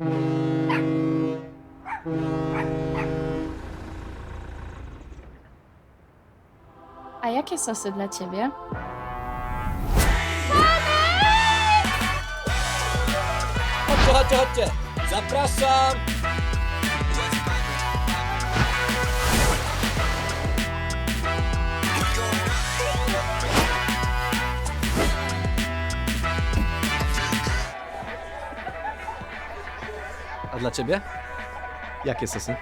A jakie sosy dla ciebie? Chodźcie, chodźcie, chodźcie! Zapraszam! A dla ciebie? Jakie sosy?